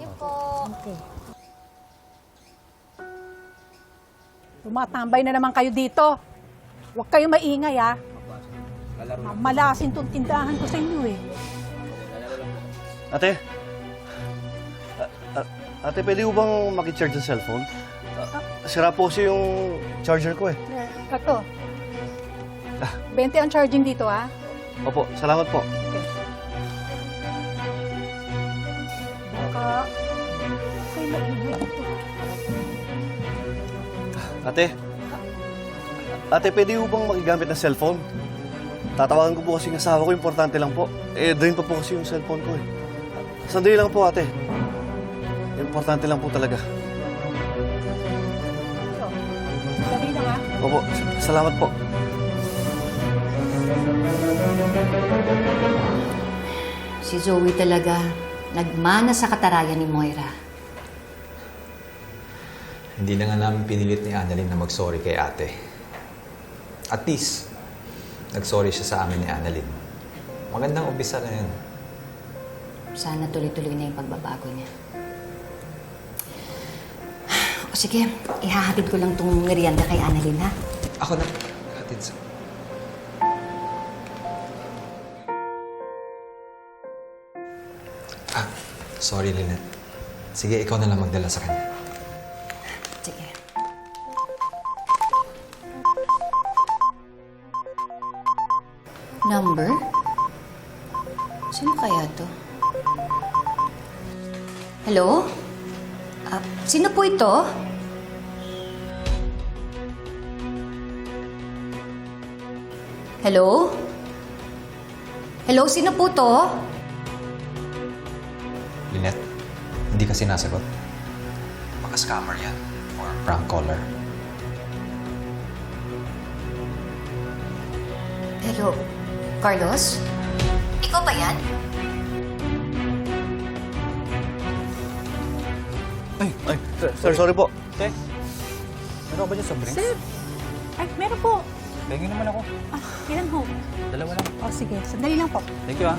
you po. Okay. Tumatambay na naman kayo dito. Huwag kayo maingay, ha? Malasin tong tindahan ko sa inyo, eh. Ate? Ate, pwede ko bang makicharge ang cellphone? Ah, Sira po kasi yung charger ko eh. Ito. 20 ang charging dito, ha? Opo, salamat po. Baka... Kayo maingay dito. Ate? Ate, pwede ko bang makigamit ng cellphone? Tatawagan ko po kasi yung asawa ko, importante lang po. Eh, drain pa po kasi yung cellphone ko eh. Sandali lang po, ate. Importante lang po talaga. Lang, ha? Opo, salamat po. Si Zoe talaga, nagmana sa katarayan ni Moira. Hindi na nga namin pinilit ni Annalyn na mag-sorry kay ate. At least, nag-sorry siya sa amin ni Annalyn. Magandang umpisa na yun. Sana tuloy-tuloy na yung pagbabago niya. O sige, ihahatid ko lang tong merienda kay Annalyn, ha? Ako na. Hatid sa... Ah, sorry Lynette. Sige, ikaw na lang magdala sa kanya. Sige. Number? Sino kaya to? Hello? Ah, sino po ito? Hello? Hello, sino po to? Lynette, hindi ka sinasagot. Baka scammer yan. Or prank caller. Hello? Carlos? Ikaw ba yan? Ay, sir, sir, sorry po. Te, meron ba dyan soft drinks? Sir! Ay, meron po. Pengin naman ako. Ah, ilan ho? Dalawa lang. O, sige. Sandali lang po. Thank you ah.